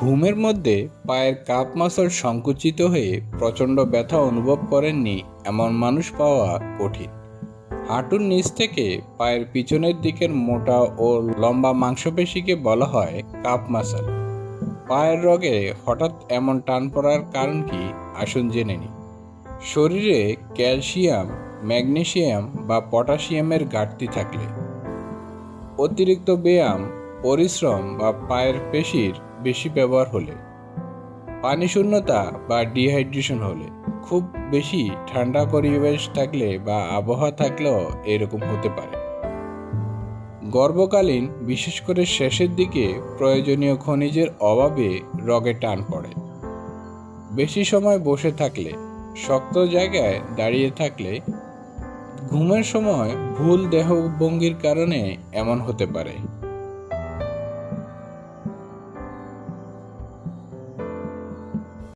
ঘুমের মধ্যে পায়ের কাপ মাসল সংকুচিত হয়ে প্রচণ্ড ব্যথা অনুভব করেননি এমন মানুষ পাওয়া কঠিন। হাঁটুর নিচ থেকে পায়ের পিছনের দিকের মোটা ও লম্বা মাংসপেশিকে বলা হয় কাপ মাসল। পায়ের রগে হঠাৎ এমন টান পড়ার কারণ কি আসুন জেনে নিই। শরীরে ক্যালসিয়াম, ম্যাগনেসিয়াম বা পটাশিয়ামের ঘাটতি থাকলে। অতিরিক্ত ব্যায়াম পরিশ্রম বা পায়ের পেশির বেশি ব্যবহার হলে, পানি শূন্যতা বা ডিহাইড্রেশন হলে, খুব বেশি ঠান্ডা পরিবেশ থাকলে বা আবহাওয়া থাকলেও এরকম হতে পারে। গর্ভকালীন, বিশেষ করে শেষের দিকে প্রয়োজনীয় খনিজের অভাবে রগে টান পড়ে। বেশি সময় বসে থাকলে, শক্ত জায়গায় দাঁড়িয়ে থাকলে, ঘুমের সময় ভুল দেহভঙ্গির কারণে এমন হতে পারে।